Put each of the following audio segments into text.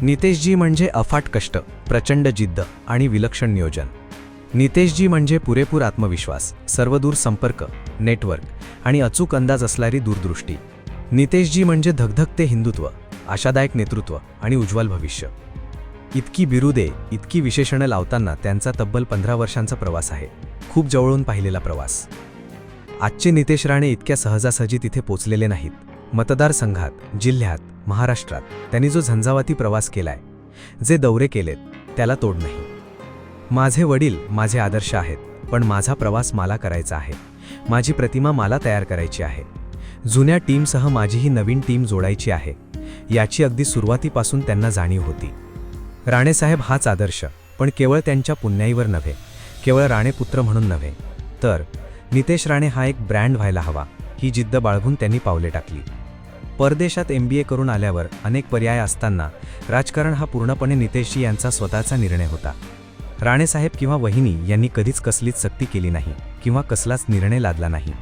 नितेशजी म्हणजे अफाट कष्ट प्रचंड जिद्द आणि विलक्षण नियोजन. नितेशजी म्हणजे पुरेपूर आत्मविश्वास सर्वदूर संपर्क नेटवर्क आणि अचूक अंदाज असणारी दूरदृष्टी. नितेशजी म्हणजे धगधगते हिंदुत्व आशादायक नेतृत्व आणि उज्ज्वल भविष्य. इतकी बिरुदे इतकी विशेषणं लावताना त्यांचा तब्बल पंधरा वर्षांचा प्रवास आहे. खूप जवळून पाहिलेला प्रवास. आजचे नितेश राणे इतक्या सहजासहजी तिथे पोचलेले नाहीत. मतदारसंघात जिल्ह्यात महाराष्ट्रात त्यांनी जो झंझावाती प्रवास केलाय जे दौरे केलेत त्याला तोड नाही. माझे वडील माझे आदर्श आहेत पण माझा प्रवास मला करायचा आहे. माझी प्रतिमा मला तयार करायची आहे. जुन्या टीमसह माझीही नवीन टीम जोडायची आहे. याची अगदी सुरुवातीपासून त्यांना जाणीव होती. राणेसाहेब हाच आदर्श पण केवळ त्यांच्या पुण्याईवर नव्हे केवळ राणेपुत्र म्हणून नव्हे. तर नितेश राणे हा एक ब्रँड व्हायला हवा. ही जिद्द बाळगून त्यांनी पावले टाकली. परदेशात एम बी ए करून आल्यावर अनेक पर्याय असताना राजकारण हा पूर्णपणे नितेशजी यांचा स्वतःचा निर्णय होता. राणेसाहेब किंवा वहिनी यांनी कधीच कसलीच सक्ती केली नाही किंवा कसलाच निर्णय लादला नाही.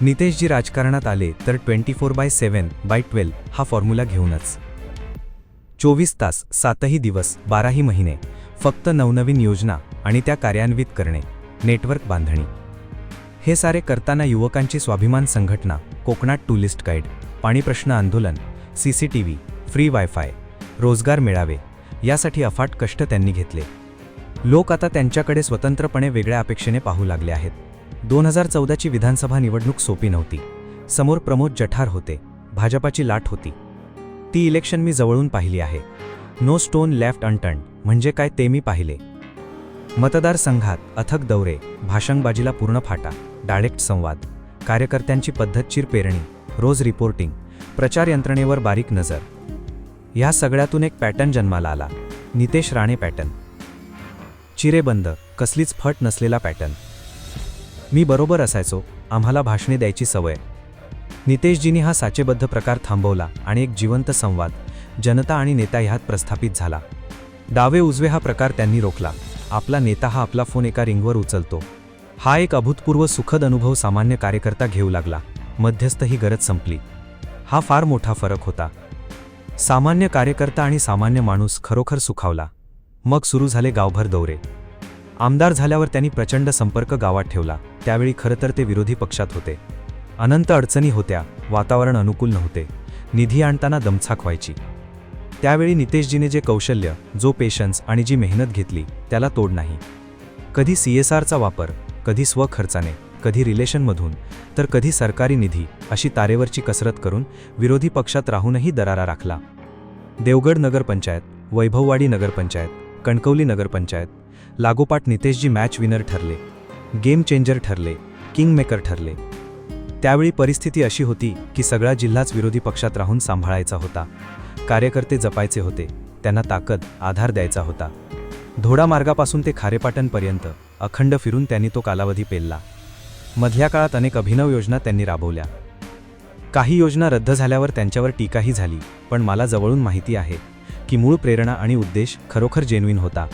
नितेशजी राजकारणात आले तर twenty four by seven by twelve हा फॉर्म्युला घेऊनच. चोवीस तास सातही दिवस बाराही महिने फक्त नवनवीन योजना आणि त्या कार्यान्वित करणे नेटवर्क बांधणी. हे सारे करताना युवकांची स्वाभिमान संघटना कोकणात टुरिस्ट गाईड पाणी प्रश्न आंदोलन C C T V free wifi रोजगार मिळावे यासाठी अफाट कष्ट त्यांनी घेतले. लोक आता त्यांच्याकडे स्वतंत्रपणे वेगळ्या अपेक्षेने पाहू लागले आहेत. दोन हजार चौदाची विधानसभा निवडणूक सोपी नव्हती. समोर प्रमोद जठार होते भाजपाची लाट होती. ती इलेक्शन मी जवळून पाहिली आहे. नो स्टोन लेफ्ट अनटर्न म्हणजे काय ते मी पाहिले. मतदारसंघात अथक दौरे भाषंगबाजीला पूर्ण फाटा. डायरेक्ट संवाद कार्यकर्त्यांची पद्धतशीर पेरणी रोज रिपोर्टिंग प्रचार यंत्रणेवर बारीक नजर. ह्या सगळ्यातून एक पॅटर्न जन्माला आला नितेश राणे पॅटर्न. चिरेबंद कसलीच फट नसलेला पॅटर्न. मी बरोबर असायचो आम्हाला भाषणे द्यायची सवय. नितेशजींनी हा साचेबद्ध प्रकार थांबवला आणि एक जिवंत संवाद जनता आणि नेता ह्यात प्रस्थापित झाला. डावे उजवे हा प्रकार त्यांनी रोखला. आपला नेता हा आपला फोन एका रिंगवर उचलतो. हा एक अभूतपूर्व सुखद अनुभव सामान्य कार्यकर्ता घेऊ लागला. मध्यस्थ ही गरज संपली. हा फार मोठा फरक होता. सामान्य कार्यकर्ता आणि सामान्य माणूस खरोखर सुखावला. मग सुरू झाले गावभर दौरे. आमदार झाल्यावर त्यांनी प्रचंड संपर्क गावात ठेवला. त्यावेळी खरं तर ते विरोधी पक्षात होते. अनंत अडचणी होत्या. वातावरण अनुकूल नव्हते. निधी आणताना दमछाक व्हायची. त्यावेळी नितेशजीने जे कौशल्य जो पेशन्स आणि जी मेहनत घेतली त्याला तोड नाही. कधी सी एस आरचा वापर कधी स्वखर्चाने कधी रिलेशनमधून तर कधी सरकारी निधी अशी तारेवरची कसरत करून विरोधी पक्षात राहूनही दरारा राखला. देवगड नगरपंचायत वैभववाडी नगरपंचायत कणकवली नगरपंचायत लागोपाठ नितेशजी मॅच विनर ठरले गेम चेंजर ठरले किंगमेकर ठरले. त्यावेळी परिस्थिती अशी होती की सगळा जिल्हाच विरोधी पक्षात राहून सांभाळायचा होता. कार्यकर्ते जपायचे होते त्यांना ताकद आधार द्यायचा होता. धोडा मार्गापासून ते खारेपाटणपर्यंत अखंड फिरून त्यांनी तो कालावधी पेलला. मधल्या काळात अनेक अभिनव योजना त्यांनी राबवल्या. काही योजना रद्द झाल्यावर त्यांच्यावर टीकाही झाली पण मला जवळून माहिती आहे की मूळ प्रेरणा आणि उद्देश खरोखर जेन्युइन होता.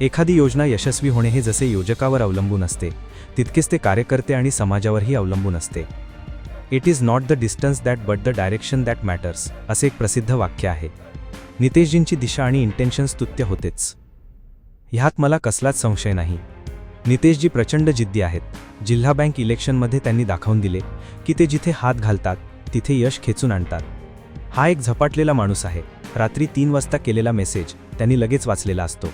एखादी योजना यशस्वी होणे हे जसे योजकावर अवलंबून असते तितकेच ते कार्यकर्ते आणि समाजावरही अवलंबून असते. It is not the distance that but the direction that matters असे एक प्रसिद्ध वाक्य आहे. नितेशजींची दिशा आणि इंटेन्शन स्तुत्य होतेच. ह्यात मला कसलाच संशय नाही. नितेशजी प्रचंड जिद्दी आहेत. जिल्हा बँक इलेक्शनमध्ये त्यांनी दाखवून दिले की ते जिथे हात घालतात तिथे यश खेचून आणतात. हा एक झपाटलेला माणूस आहे. रात्री तीन वाजता केलेला मेसेज त्यांनी लगेच वाचलेला असतो.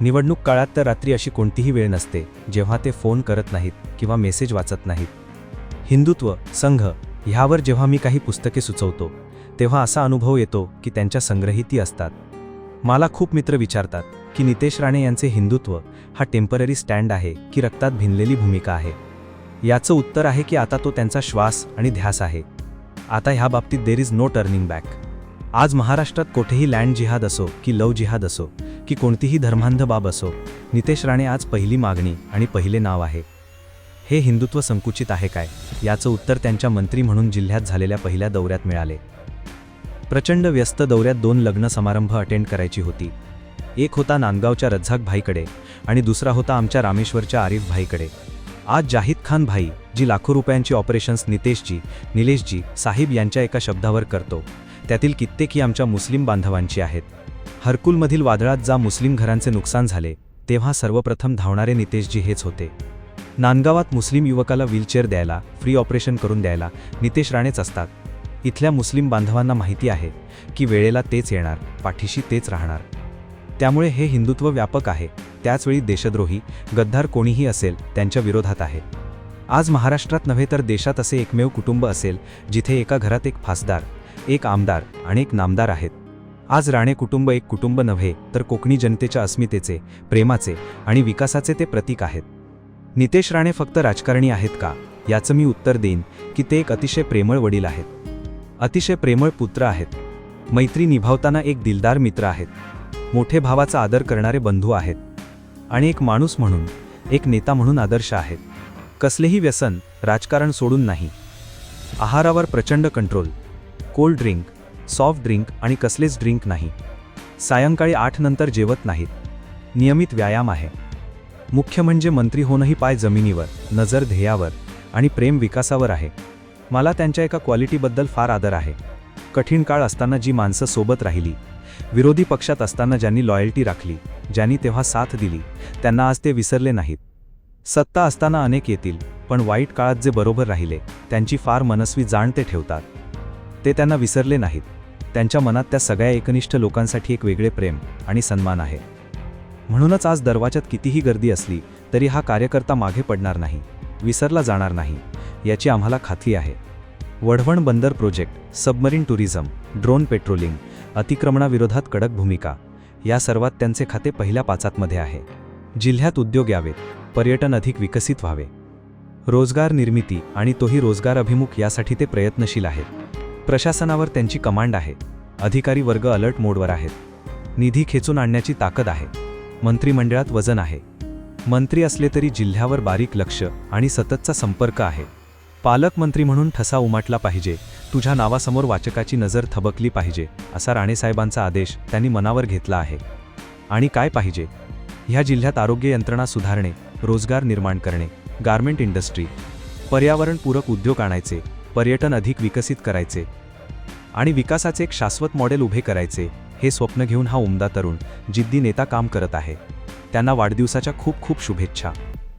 निवडणूक काळात तर रात्री अशी कोणतीही वेळ नसते जेव्हा ते फोन करत नाहीत किंवा मेसेज वाचत नाहीत. हिंदुत्व संघ ह्यावर जेव्हा मी काही पुस्तके सुचवतो तेव्हा असा अनुभव येतो की त्यांच्या संग्रहिती असतात. मला खूप मित्र विचारतात की नितेश राणे यांचे हिंदुत्व हा टेंपररी स्टँड आहे की रक्तात भिनलेली भूमिका आहे? याचं उत्तर आहे की आता तो त्यांचा श्वास आणि ध्यास आहे. आता ह्या बाबतीत there is no turning back आज महाराष्ट्रात कोठेही लँड जिहाद असो की लव जिहाद असो की कोणतीही धर्मांध बाब असो नितेश राणे आज पहिली मागणी आणि पहिले नाव आहे. हे हिंदुत्व संकुचित आहे काय? याचं उत्तर त्यांच्या मंत्री म्हणून जिल्ह्यात झालेल्या पहिल्या दौऱ्यात मिळाले. प्रचंड व्यस्त दौऱ्यात दोन लग्न समारंभ अटेंड करायची होती. एक होता नांदगावच्या रझाक भाईकडे आणि दुसरा होता आमच्या रामेश्वरच्या आरिफ भाईकडे. आज जाहिद खान भाई जी लाखो रुपयांची ऑपरेशन्स नितेशजी निलेशजी साहिब यांच्या एका शब्दावर करतो. त्यातील कित्येक ही आमच्या मुस्लिम बांधवांची आहेत. हरकुलमधील वादळात जा मुस्लिम घरांचे नुकसान झाले तेव्हा सर्वप्रथम धावणारे नितेशजी हेच होते. नांदगावात मुस्लिम युवकाला व्हीलचेअर द्यायला फ्री ऑपरेशन करून द्यायला नितेश राणेच असतात. इथल्या मुस्लिम बांधवांना माहिती आहे की वेळेला तेच येणार पाठीशी तेच राहणार. त्यामुळे हे हिंदुत्व व्यापक आहे. त्याचवेळी देशद्रोही गद्दार कोणीही असेल त्यांच्या विरोधात आहे. आज महाराष्ट्रात नव्हे तर देशात असे एकमेव कुटुंब असेल जिथे एका घरात एक फासदार एक आमदार आणि एक नामदार आहेत. आज राणे कुटुंब एक कुटुंब नव्हे तर कोकणी जनतेच्या अस्मितेचे प्रेमाचे आणि विकासाचे ते प्रतीक आहेत. नितेश राणे फक्त राजकारणी आहेत का? याचं मी उत्तर देईन की ते एक अतिशय प्रेमळ वडील आहेत. अतिशय प्रेमळ पुत्र आहेत. मैत्री निभावताना एक दिलदार मित्र आहेत. मोठे भावाचा आदर करणारे बंधू आहेत. आणि एक माणूस म्हणून एक नेता म्हणून आदर्श आहेत. कसलेही व्यसन राजकारण सोडून नाही. आहारावर प्रचंड control. Cold drink soft drink आणि कसलेच ड्रिंक नाही. सायंकाळी आठ नंतर जेवत नाहीत. नियमित व्यायाम आहे. मुख्य म्हणजे मंत्री होणंही पाय जमिनीवर नजर ध्येयावर आणि प्रेम विकासावर आहे. मला त्यांच्या एका क्वालिटीबद्दल फार आदर आहे. कठीण काळ असताना जी माणसं सोबत राहिली विरोधी पक्षात असताना ज्यांनी लॉयल्टी राखली ज्यांनी तेव्हा साथ दिली त्यांना आज ते विसरले नाहीत. सत्ता असताना अनेक येतील पण वाईट काळात जे बरोबर राहिले त्यांची फार मनस्वी जाण ते ठेवतात. ते त्यांना विसरले नाहीत. त्यांच्या मनात त्या सगळ्या एकनिष्ठ लोकांसाठी एक वेगळे प्रेम आणि सन्मान आहे. म्हणूनच आज दरवाजात कितीही गर्दी असली तरी हा कार्यकर्ता मागे पडणार नाही. विसरला जाणार नाही याची आम्हाला खात्री आहे. वढवण बंदर project submarine tourism drone patrolling अतिक्रमणाविरोधात कडक भूमिका या सर्वात त्यांचे खाते पहिल्या पाचातमध्ये आहे. जिल्ह्यात उद्योग यावेत पर्यटन अधिक विकसित व्हावे. रोजगार निर्मिती आणि तोही रोजगार अभिमुख यासाठी ते प्रयत्नशील आहेत. प्रशासनावर त्यांची कमांड आहे. अधिकारी वर्ग अलर्ट मोडवर आहेत. निधी खेचून आणण्याची ताकद आहे. मंत्रिमंडळात वजन आहे. मंत्री असले तरी जिल्ह्यावर बारीक लक्ष आणि सततचा संपर्क आहे. पालकमंत्री म्हणून ठसा उमाटला पाहिजे. तुझ्या नावासमोर वाचकाची नजर थबकली पाहिजे असा राणेसाहेबांचा आदेश त्यांनी मनावर घेतला आहे. आणि काय पाहिजे? ह्या जिल्ह्यात आरोग्य यंत्रणा सुधारणे रोजगार निर्माण करणे गारमेंट इंडस्ट्री पर्यावरणपूरक उद्योग आणायचे पर्यटन अधिक विकसित करायचे आणि विकासाचे एक शाश्वत मॉडेल उभे करायचे हे स्वप्न घेऊन हा उमदा तरुण जिद्दी नेता काम करत आहे. त्यांना वाढदिवसाच्या खूप खूप शुभेच्छा.